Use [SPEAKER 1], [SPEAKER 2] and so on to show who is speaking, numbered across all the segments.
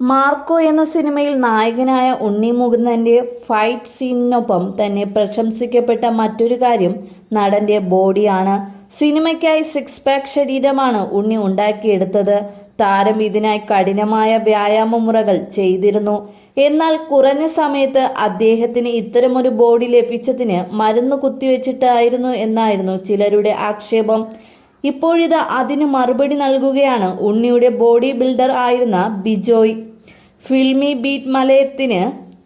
[SPEAKER 1] Marco എന്ന സിനിമയിൽ നായകനായ ഉണ്ണി മുകുന്ദന്റെ ഫൈറ്റ് സീനിനൊപ്പം തന്നെ പ്രശംസിക്കപ്പെട്ട മറ്റൊരു കാര്യം നടന്റെ ബോഡിയാണ്. സിനിമയ്ക്കായി സിക്സ് പാക്ക് ശരീരമാണ് ഉണ്ണി ഉണ്ടാക്കിയെടുത്തത്. താരം ഇതിനായി കഠിനമായ വ്യായാമ മുറകൾ ചെയ്തിരുന്നു. എന്നാൽ കുറഞ്ഞ സമയത്ത് അദ്ദേഹത്തിന് ഇത്തരമൊരു ബോഡി ലഭിച്ചതിന് മരുന്ന് കുത്തിവെച്ചിട്ടായിരുന്നു എന്നായിരുന്നു ചിലരുടെ ആക്ഷേപം. ഇപ്പോഴിത് അതിന് മറുപടി നൽകുകയാണ് ഉണ്ണിയുടെ ബോഡി ബിൽഡർ ആയിരുന്ന ബിജോയ്. ഫിൽമി ബീറ്റ് മലയത്തിന്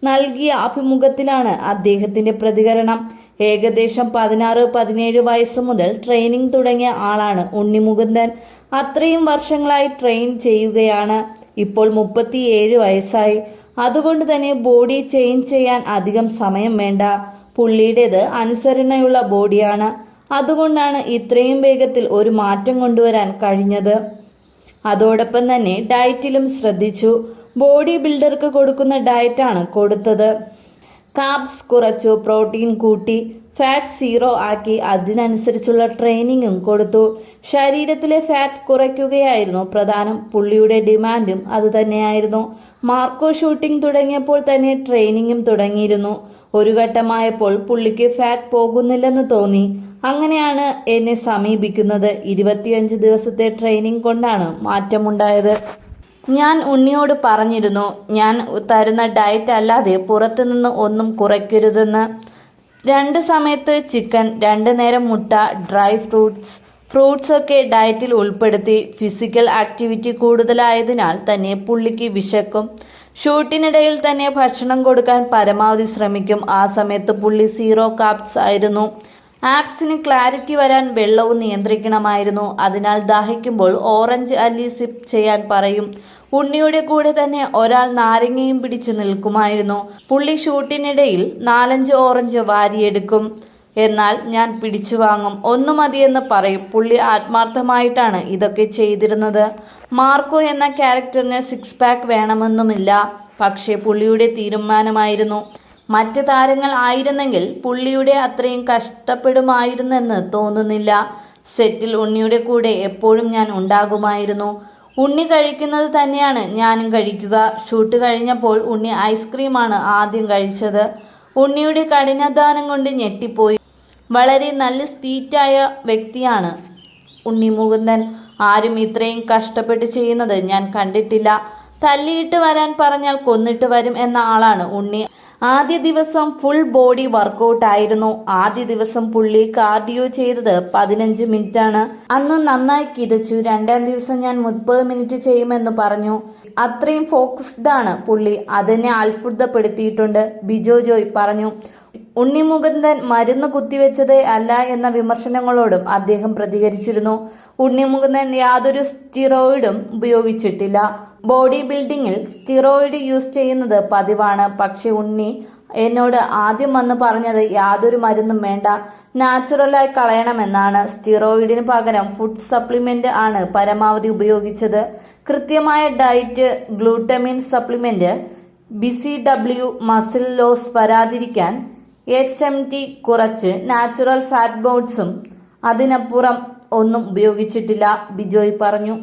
[SPEAKER 1] നൽകിയ അഭിമുഖത്തിലാണ് അദ്ദേഹത്തിന്റെ പ്രതികരണം. ഏകദേശം പതിനാറ് പതിനേഴ് വയസ്സ് മുതൽ ട്രെയിനിങ് തുടങ്ങിയ ആളാണ് ഉണ്ണി മുകുന്ദൻ അത്രയും വർഷങ്ങളായി ട്രെയിൻ ചെയ്യുകയാണ്. ഇപ്പോൾ മുപ്പത്തിയേഴ് വയസ്സായി. അതുകൊണ്ട് തന്നെ ബോഡി ചേഞ്ച് ചെയ്യാൻ അധികം സമയം വേണ്ട. പുള്ളിയുടേത് അനുസരണയുള്ള ബോഡിയാണ്. അതുകൊണ്ടാണ് ഇത്രയും വേഗത്തിൽ ഒരു മാറ്റം കൊണ്ടുവരാൻ കഴിഞ്ഞത്. അതോടൊപ്പം തന്നെ ഡയറ്റിലും ശ്രദ്ധിച്ചു. ബോഡി ബിൽഡർക്ക് കൊടുക്കുന്ന ഡയറ്റാണ് കൊടുത്തത്. കാബ്സ് കുറച്ചു പ്രോട്ടീൻ കൂട്ടി ഫാറ്റ് സീറോ ആക്കി അതിനനുസരിച്ചുള്ള ട്രെയിനിങ്ങും കൊടുത്തു. ശരീരത്തിലെ ഫാറ്റ് കുറയ്ക്കുകയായിരുന്നു പ്രധാനം. പുള്ളിയുടെ ഡിമാൻഡും അതുതന്നെയായിരുന്നു മാർക്കോ ഷൂട്ടിംഗ് തുടങ്ങിയപ്പോൾ തന്നെ ട്രെയിനിങ്ങും തുടങ്ങിയിരുന്നു. ഒരു ഘട്ടമായപ്പോൾ പുള്ളിക്ക് ഫാറ്റ് പോകുന്നില്ലെന്ന് തോന്നി. അങ്ങനെയാണ് എന്നെ സമീപിക്കുന്നത്. ഇരുപത്തിയഞ്ച് ദിവസത്തെ ട്രെയിനിങ് കൊണ്ടാണ് മാറ്റമുണ്ടായത്. ഞാൻ ഉണ്ണിയോട് പറഞ്ഞിരുന്നു ഞാൻ തരുന്ന ഡയറ്റ് അല്ലാതെ പുറത്തുനിന്ന് ഒന്നും കുറയ്ക്കരുതെന്ന്. രണ്ട് സമയത്ത് ചിക്കൻ രണ്ട് നേരം മുട്ട ഡ്രൈ ഫ്രൂട്ട്സ് ഫ്രൂട്ട്സ് ഒക്കെ ഡയറ്റിൽ ഉൾപ്പെടുത്തി ഫിസിക്കൽ ആക്ടിവിറ്റി കൂടുതലായതിനാൽ തന്നെ പുള്ളിക്ക് വിശക്കും. ഷൂട്ടിനിടയിൽ തന്നെ ഭക്ഷണം കൊടുക്കാൻ പരമാവധി ശ്രമിക്കും. ആ സമയത്ത് പുള്ളി സീറോ കാപ്സ് ആയിരുന്നു. ആപ്സിന് ക്ലാരിറ്റി വരാൻ വെള്ളവും നിയന്ത്രിക്കണമായിരുന്നു. അതിനാൽ ദാഹിക്കുമ്പോൾ ഓറഞ്ച് അല്ലി സിപ്പ് ചെയ്യാൻ പറയും. ഉണ്ണിയുടെ കൂടെ തന്നെ ഒരാൾ നാരങ്ങയും പിടിച്ചു നിൽക്കുമായിരുന്നു. പുള്ളി ഷൂട്ടിനിടയിൽ നാലഞ്ച് ഓറഞ്ച് വാരിയെടുക്കും. എന്നാൽ ഞാൻ പിടിച്ചു വാങ്ങും. ഒന്നു മതിയെന്ന് പറയും. പുള്ളി ആത്മാർത്ഥമായിട്ടാണ് ഇതൊക്കെ ചെയ്തിരുന്നത്. മാർക്കോ എന്ന ക്യാരക്ടറിന് സിക്സ് പാക്ക് വേണമെന്നുമില്ല. പക്ഷേ പുള്ളിയുടെ തീരുമാനമായിരുന്നു. മറ്റ് താരങ്ങൾ ആയിരുന്നെങ്കിൽ പുള്ളിയുടെ അത്രയും കഷ്ടപ്പെടുമായിരുന്നെന്ന് തോന്നുന്നില്ല. സെറ്റിൽ ഉണ്ണിയുടെ കൂടെ എപ്പോഴും ഞാൻ ഉണ്ടാകുമായിരുന്നു. ഉണ്ണി കഴിക്കുന്നത് തന്നെയാണ് ഞാനും കഴിക്കുക. ഷൂട്ട് കഴിഞ്ഞപ്പോൾ ഉണ്ണി ഐസ്ക്രീമാണ് ആദ്യം കഴിച്ചത്. ഉണ്ണിയുടെ കഠിനാധ്വാനം കൊണ്ട് ഞെട്ടിപ്പോയി. വളരെ നല്ല സ്വീറ്റായ വ്യക്തിയാണ് ഉണ്ണി മുകുന്ദൻ. ആരും ഇത്രയും കഷ്ടപ്പെട്ട് ചെയ്യുന്നത് ഞാൻ കണ്ടിട്ടില്ല. തല്ലിയിട്ട് വരാൻ പറഞ്ഞാൽ കൊന്നിട്ട് വരും എന്ന ആളാണ് ഉണ്ണി. ആദ്യ ദിവസം ഫുൾ ബോഡി വർക്കൗട്ട് ആയിരുന്നു. ആദ്യ ദിവസം പുള്ളി കാർഡിയോ ചെയ്തത് പതിനഞ്ച് മിനിറ്റ് ആണ് അന്ന് നന്നായി കിതച്ചു. രണ്ടാം ദിവസം ഞാൻ മുപ്പത് മിനിറ്റ് ചെയ്യുമെന്ന് പറഞ്ഞു. അത്രയും ഫോക്കസ്ഡ് ആണ് പുള്ളി. അതെന്നെ അത്ഭുതപ്പെടുത്തിയിട്ടുണ്ട്. ബിജോ ജോയ് പറഞ്ഞു ഉണ്ണിമുകുന്ദൻ മരുന്ന് കുത്തിവെച്ചത് അല്ല എന്ന വിമർശനങ്ങളോടും അദ്ദേഹം പ്രതികരിച്ചിരുന്നു. ഉണ്ണിമുകുന്ദൻ യാതൊരു സ്റ്റിറോയിഡും ഉപയോഗിച്ചിട്ടില്ല. ബോഡി ബിൽഡിങ്ങിൽ സ്റ്റിറോയിഡ് യൂസ് ചെയ്യുന്നത് പതിവാണ്. പക്ഷെ ഉണ്ണി എന്നോട് ആദ്യം വന്ന് പറഞ്ഞത് യാതൊരു മരുന്നും വേണ്ട. നാച്ചുറലായി കളയണമെന്നാണ്. സ്റ്റിറോയിഡിന് പകരം ഫുഡ് സപ്ലിമെന്റ് ആണ് പരമാവധി ഉപയോഗിച്ചത്. കൃത്യമായ diet glutamine supplement B C W muscle loss വരാതിരിക്കാൻ എച്ച് എം ടി കുറച്ച് നാച്ചുറൽ ഫാറ്റ് ബോർഡ്സും അതിനപ്പുറം ഒന്നും ഉപയോഗിച്ചിട്ടില്ല ബിജോയ് പറഞ്ഞു.